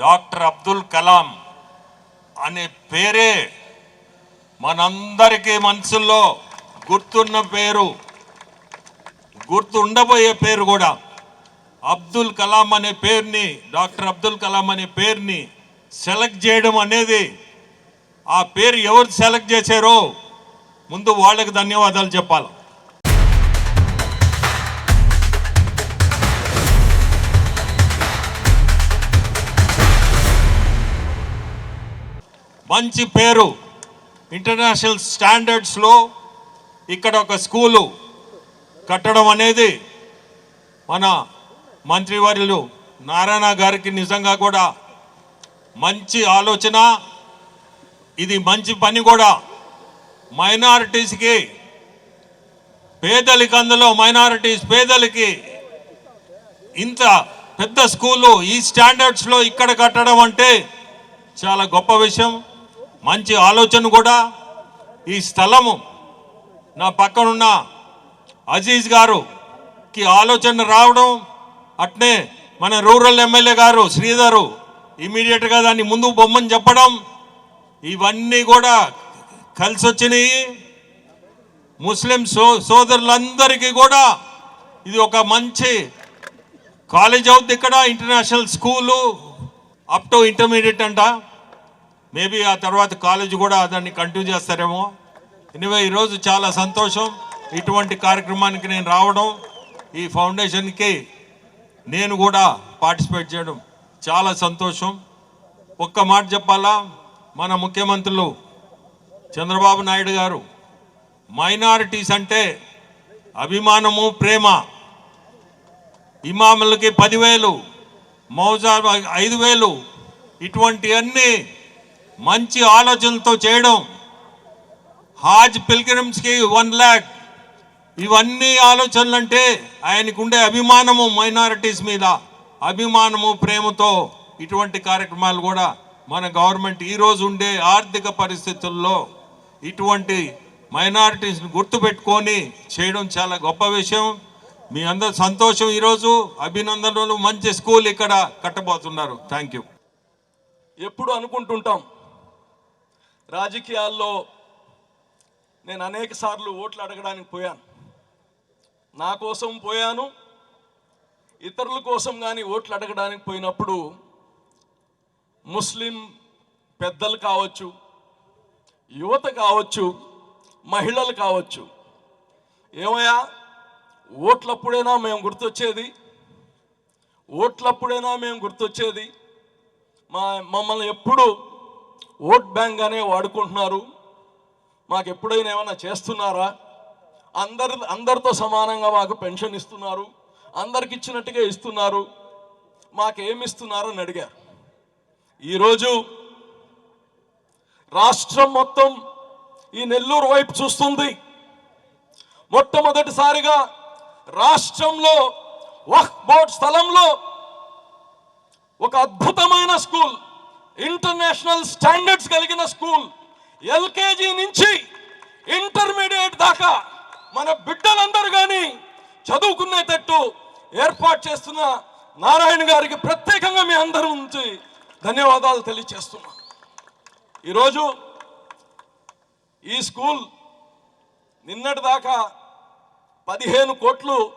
Doctor Abdul Kalam అనే పేరే మనందరికీ మనసుల్లో గుర్తున్న పేరు. గుర్తు ఉండబోయే పేరు కూడా అబ్దుల్ కలాం అనే పేరుని డాక్టర్ అబ్దుల్ కలాం అనే పేరుని సెలెక్ట్ చేయడం అనేది ఆ పేరు ఎవరు సెలెక్ట్ చేశారో ముందు వాళ్ళకి ధన్యవాదాలు చెప్పాలి. మంచి పేరు. ఇంటర్నేషనల్ స్టాండర్డ్స్లో ఇక్కడ ఒక స్కూలు కట్టడం అనేది మన మంత్రివర్యులు నారాయణ గారికి నిజంగా కూడా మంచి ఆలోచన. ఇది మంచి పని కూడా. మైనారిటీస్కి పేదలకి అందులో మైనారిటీస్ పేదలకి ఇంత పెద్ద స్కూలు ఈ స్టాండర్డ్స్లో ఇక్కడ కట్టడం అంటే చాలా గొప్ప విషయం. మంచి ఆలోచన కూడా ఈ స్థలము. నా పక్కనున్న అజీజ్ గారుకి ఆలోచన రావడం అట్నే మన రూరల్ ఎమ్మెల్యే గారు శ్రీధరు ఇమీడియట్గా దాన్ని ముందు బొమ్మని చెప్పడం ఇవన్నీ కూడా కలిసి వచ్చినాయి ముస్లిం సో సోదరులందరికీ కూడా ఇది ఒక మంచి కాలేజ్ అవుతుంది ఇక్కడ international school up to intermediate అంట. మేబీ ఆ తర్వాత కాలేజ్ కూడా దాన్ని కంటిన్యూ చేస్తారేమో. ఎనివే ఈరోజు చాలా సంతోషం. ఇటువంటి కార్యక్రమానికి నేను రావడం ఈ ఫౌండేషన్కి నేను కూడా పార్టిసిపేట్ చేయడం చాలా సంతోషం. ఒక్క మాట చెప్పాలా? మన ముఖ్యమంత్రులు చంద్రబాబు నాయుడు గారు మైనారిటీస్ అంటే అభిమానము ప్రేమ. ఇమాములకి పదివేలు మౌజా ఐదు వేలు ఇటువంటి అన్నీ మంచి ఆలోచనలతో చేయడం. హాజ్ పిల్గ్రిమ్స్కి వన్ ల్యాక్. ఇవన్నీ ఆలోచనలు అంటే ఆయనకు ఉండే అభిమానము మైనారిటీస్ మీద. అభిమానము ప్రేమతో ఇటువంటి కార్యక్రమాలు కూడా మన గవర్నమెంట్ ఈరోజు ఉండే ఆర్థిక పరిస్థితుల్లో ఇటువంటి మైనారిటీస్ని గుర్తుపెట్టుకొని చేయడం చాలా గొప్ప విషయం. మీ అందరు సంతోషం ఈరోజు అభినందనలు. మంచి స్కూల్ ఇక్కడ కట్టబోతున్నారు. థ్యాంక్ యూ ఎప్పుడు అనుకుంటుంటాం. రాజకీయాల్లో నేను అనేక సార్లు ఓట్లు అడగడానికి పోయాను. నా కోసం పోయాను ఇతరుల కోసం కానీ ఓట్లు అడగడానికి పోయినప్పుడు ముస్లిం పెద్దలు కావచ్చు యువత కావచ్చు మహిళలు కావచ్చు ఏమయ్యా ఓట్లప్పుడైనా మేము గుర్తొచ్చేది? ఓట్లప్పుడైనా మేము గుర్తొచ్చేది? మా మమ్మల్ని ఎప్పుడూ ఓట్ బ్యాంక్గానే వాడుకుంటున్నారు. మాకు ఎప్పుడైనా ఏమైనా చేస్తున్నారా? అందరి అందరితో సమానంగా మాకు పెన్షన్ ఇస్తున్నారు. అందరికి ఇచ్చినట్టుగా ఇస్తున్నారు. మాకేమి ఇస్తున్నారు అని అడిగారు. ఈరోజు రాష్ట్రం మొత్తం ఈ నెల్లూరు వైపు చూస్తుంది. మొట్టమొదటిసారిగా రాష్ట్రంలో వక్ బోర్డ్ స్థలంలో ఒక అద్భుతమైన స్కూల్ ఇంటర్నేషనల్ స్టాండర్డ్స్ కలిగిన స్కూల్ ఎల్కేజీ నుంచి ఇంటర్మీడియట్ దాకా మన బిడ్డలందరూ కానీ చదువుకునేటట్టు ఏర్పాటు చేస్తున్న నారాయణ గారికి ప్రత్యేకంగా మీ అందరి నుంచి ధన్యవాదాలు తెలియజేస్తున్నా ఈరోజు ఈ స్కూల్ నిన్నటి దాకా పదిహేను కోట్లు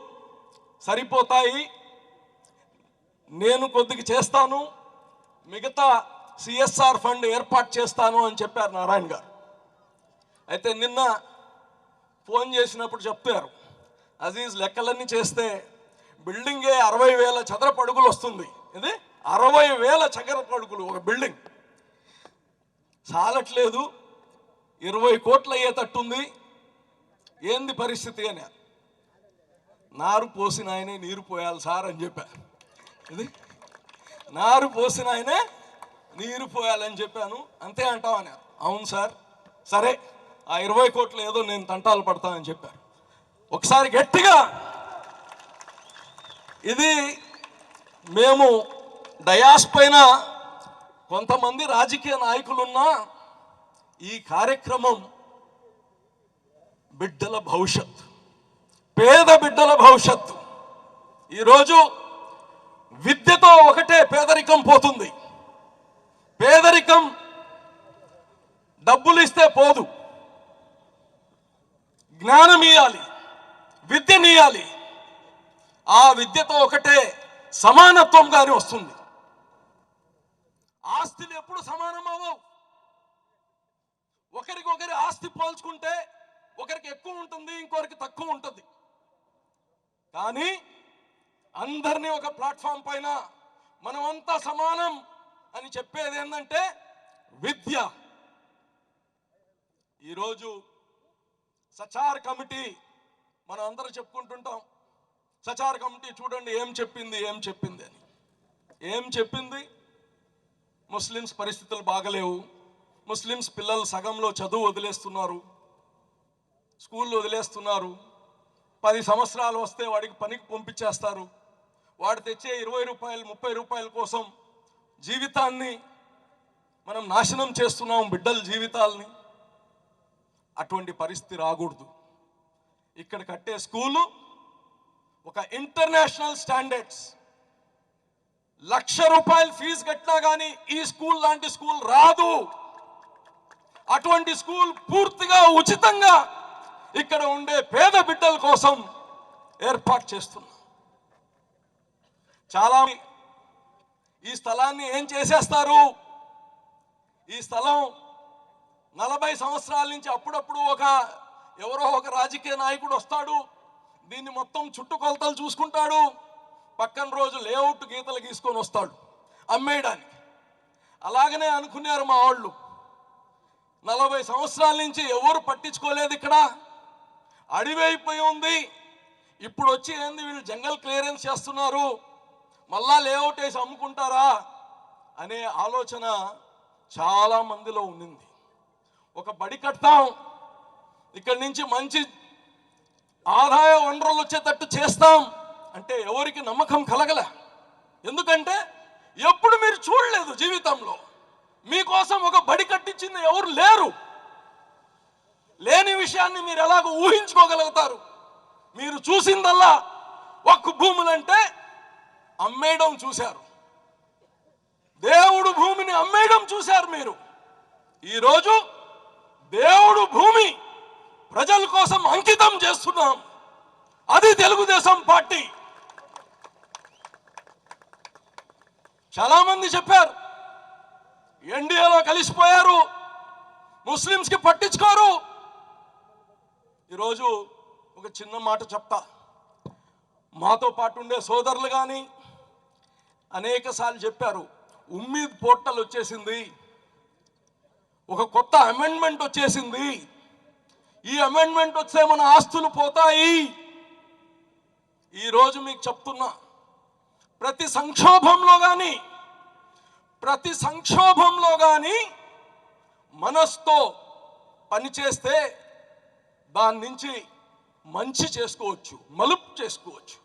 సరిపోతాయి. నేను కొద్దిగా చేస్తాను. మిగతా సిఎస్ఆర్ ఫండ్ ఏర్పాటు చేస్తాను అని చెప్పారు నారాయణ గారు. అయితే నిన్న ఫోన్ చేసినప్పుడు చెప్తారు అజీజ్ లెక్కలన్నీ చేస్తే బిల్డింగే అరవై వేల చదరపు అడుగులు వస్తుంది. ఇది అరవై వేల చదరపు అడుగులు ఒక బిల్డింగ్. చాలట్లేదు ఇరవై కోట్లు అయ్యేటట్టుంది ఏంది పరిస్థితి? అని నారు పోసిన ఆయనే నీరు పోయాలి సార్ అని చెప్పారు. ఇది నారు పోసిన ఆయనే నీరు పోయాలని చెప్పాను. అంతే అంటామని అవును సార్. సరే ఆ ఇరవై కోట్లు ఏదో నేను తంటాలు పడతానని చెప్పారు ఒకసారి గట్టిగా. ఇది మేము డయాస్ పైన కొంతమంది రాజకీయ నాయకులున్నా ఈ కార్యక్రమం బిడ్డల భవిష్యత్ పేద బిడ్డల భవిష్యత్తు. ఈరోజు విద్యతో ఒకటే పేదరికం పోతుంది. పేదరికం డబ్బులు ఇస్తే పోదు. జ్ఞానం ఇవ్వాలి విద్యనియాలి ఆ విద్యతో ఒకటే సమానత్వం కానీ వస్తుంది. ఆస్తులు ఎప్పుడు సమానం అవ్వవు ఒకరికొకరి ఆస్తి పోల్చుకుంటే ఒకరికి ఎక్కువ ఉంటుంది ఇంకొకరికి తక్కువ ఉంటుంది. కానీ అందరినీ ఒక ప్లాట్ఫామ్ పైన మనమంతా సమానం. అని చెప్పేది ఏంటంటే విద్య. ఈరోజు సచార్ కమిటీ మనం అందరూ చెప్పుకుంటుంటాం. సచార్ కమిటీ చూడండి ఏం చెప్పింది ఏం చెప్పింది అని. ఏం చెప్పింది? ముస్లిమ్స్ పరిస్థితులు బాగలేవు. ముస్లిమ్స్ పిల్లలు సగంలో చదువు వదిలేస్తున్నారు. స్కూళ్ళు వదిలేస్తున్నారు. పది సంవత్సరాలు వస్తే వాడికి పనికి పంపించేస్తారు. వాడు తెచ్చే ఇరవై రూపాయలు ముప్పై రూపాయల కోసం జీవితాన్ని మనం నాశనం చేస్తున్నాం బిడ్డల జీవితాల్ని. అటువంటి పరిస్థితి రాకూడదు. ఇక్కడ కట్టే స్కూలు ఒక ఇంటర్నేషనల్ స్టాండర్డ్స్. లక్ష రూపాయలు ఫీజు కట్టినా కానీ ఈ స్కూల్ లాంటి స్కూల్ రాదు. అటువంటి స్కూల్ పూర్తిగా ఉచితంగా ఇక్కడ ఉండే పేద బిడ్డల కోసం ఏర్పాటు చేస్తున్నాం. చాలా ఈ స్థలాన్ని ఏం చేసేస్తారు? ఈ స్థలం నలభై సంవత్సరాల నుంచి అప్పుడప్పుడు ఒక ఎవరో ఒక రాజకీయ నాయకుడు వస్తాడు దీన్ని మొత్తం చుట్టుకొలతలు చూసుకుంటాడు పక్కన రోజు లేఅవుట్ గీతలు గీసుకొని వస్తాడు అమ్మేయడానికి. అలాగనే అనుకున్నారు మా వాళ్ళు. నలభై సంవత్సరాల నుంచి ఎవరు పట్టించుకోలేదు ఇక్కడ. అడివి అయిపోయి ఉంది. ఇప్పుడు వచ్చి ఏంది వీళ్ళు జంగల్ క్లియరెన్స్ చేస్తున్నారు? మళ్ళా లేఅవుట్ వేసి అమ్ముకుంటారా అనే ఆలోచన చాలా మందిలో ఉండింది. ఒక బడి కడతాం ఇక్కడి నుంచి మంచి ఆదాయ వనరులు వచ్చేటట్టు చేస్తాం అంటే ఎవరికి నమ్మకం కలగలే. ఎందుకంటే ఎప్పుడు మీరు చూడలేదు జీవితంలో. మీకోసం ఒక బడి కట్టించింది ఎవరు లేరు. లేని విషయాన్ని మీరు ఎలాగో ఊహించుకోగలుగుతారు. మీరు చూసిందల్లా ఒక్క భూములంటే అమ్మేయడం చూశారు. దేవుడు భూమిని అమ్మేయడం చూశారు మీరు. ఈరోజు దేవుడు భూమి ప్రజల కోసం అంకితం చేస్తున్నాం. అది తెలుగుదేశం పార్టీ. చాలా మంది చెప్పారు ఎన్డీఏలో కలిసిపోయారు ముస్లిమ్స్కి పట్టించుకోరు. ఈరోజు ఒక చిన్న మాట చెప్తా. మాతో పాటు ఉండే సోదరులు కానీ అనేక సార్లు చెప్పారు ఉమ్మీద్ పోర్టల్ వచ్చేసింది ఒక కొత్త అమెండ్మెంట్ వచ్చేసింది. ఈ అమెండ్మెంట్ వస్తే మన ఆస్తులు పోతాయి. ఈరోజు మీకు చెప్తున్నా ప్రతి సంక్షోభంలో కానీ ప్రతి సంక్షోభంలో కానీ మనస్తో పనిచేస్తే దాని నుంచి మంచి చేసుకోవచ్చు మలుపు చేసుకోవచ్చు.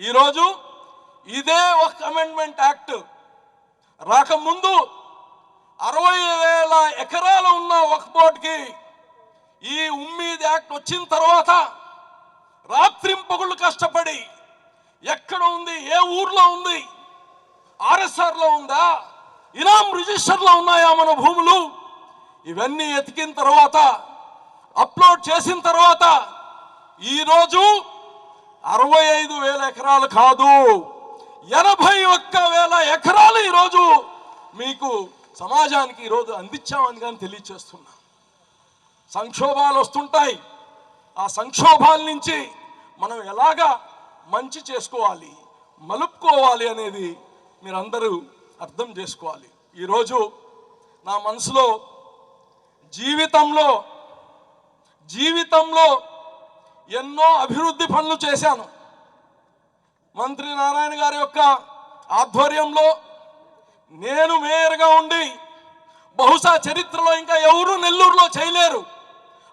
ఈరోజు ఇదే ఒక అమెండ్మెంట్ యాక్ట్. రాకముందు అరవై వేల ఎకరాలు ఉన్న ఒక బోర్డుకి ఈ ఉమ్మీద్ యాక్ట్ వచ్చిన తర్వాత రాత్రింపగుళ్ళు కష్టపడి ఎక్కడ ఉంది ఏ ఊర్లో ఉంది ఆర్ఎస్ఆర్లో ఉందా ఇనాం రిజిస్టర్లో ఉన్నాయా మన భూములు ఇవన్నీ ఎతికిన తర్వాత అప్లోడ్ చేసిన తర్వాత ఈరోజు అరవై ఐదు వేల ఎకరాలు కాదు. ఎనభై ఒక్క వేల ఎకరాలు ఈరోజు మీకు సమాజానికి ఈరోజు అందించామని కానీ తెలియచేస్తున్నా. సంక్షోభాలు వస్తుంటాయి. ఆ సంక్షోభాల నుంచి మనం ఎలాగా మంచి చేసుకోవాలి మలుపుకోవాలి అనేది మీరందరూ అర్థం చేసుకోవాలి. ఈరోజు నా మనసులో జీవితంలో జీవితంలో ఎన్నో అభివృద్ధి పనులు చేశాను. మంత్రి నారాయణ గారి యొక్క ఆధ్వర్యంలో నేను మేయర్గా ఉండి బహుశా చరిత్రలో ఇంకా ఎవరు నెల్లూరులో చేయలేరు.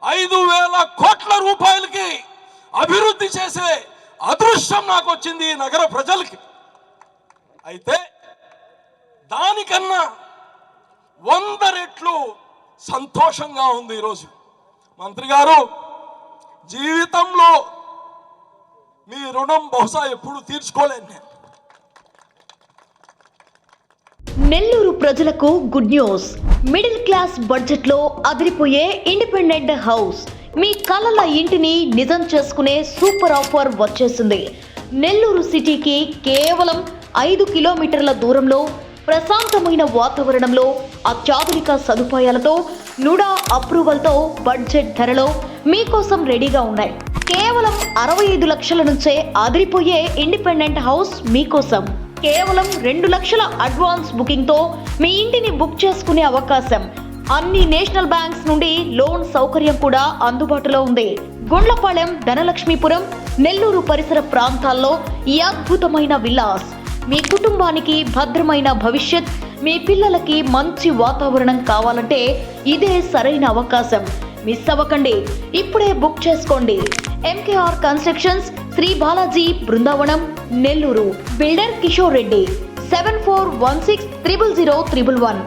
ఐదు వేల కోట్ల రూపాయలకి అభివృద్ధి చేసే అదృష్టం నాకు వచ్చింది ఈ నగర ప్రజలకి. అయితే దానికన్నా వంద రెట్లు సంతోషంగా ఉంది ఈరోజు. మంత్రి గారు జీవితంలో మీ రుణం బహుశా ఎప్పుడు తీర్చుకోలేను నేను. నెల్లూరు ప్రజలకు గుడ్ న్యూస్. మిడిల్ క్లాస్ బడ్జెట్లో అదిరిపోయే ఇండిపెండెంట్ హౌస్. మీ కలల ఇంటిని నిజం చేసుకునే సూపర్ ఆఫర్ వచ్చేసింది. నెల్లూరు సిటీకి కేవలం ఐదు కిలోమీటర్ల దూరంలో ప్రశాంతమైన వాతావరణంలో అత్యాధునిక సదుపాయాలతో నుడా అప్రూవల్తో బడ్జెట్ ధరలో మీకోసం రెడీగా ఉన్నాయి. కేవలం అరవై ఐదు లక్షల నుంచే అదిరిపోయే ఇండిపెండెంట్ హౌస్ మీకోసం. కేవలం రెండు లక్షల అడ్వాన్స్ బుకింగ్తో మీ ఇంటిని బుక్ చేసుకునే అవకాశం. అన్ని నేషనల్ బ్యాంక్స్ నుండి లోన్ సౌకర్యం కూడా అందుబాటులో ఉంది. గుండ్లపాలెం ధనలక్ష్మీపురం నెల్లూరు పరిసర ప్రాంతాల్లో ఈ అద్భుతమైన విల్లాస్ మీ కుటుంబానికి భద్రమైన భవిష్యత్ మీ పిల్లలకి మంచి వాతావరణం కావాలంటే ఇదే సరైన అవకాశం. మిస్ అవ్వకండి. ఇప్పుడే బుక్ చేసుకోండి. MKR constructions Shri Balaji Brindavanam Nellore. Builder Kishore Reddy seven four one six triple zero triple one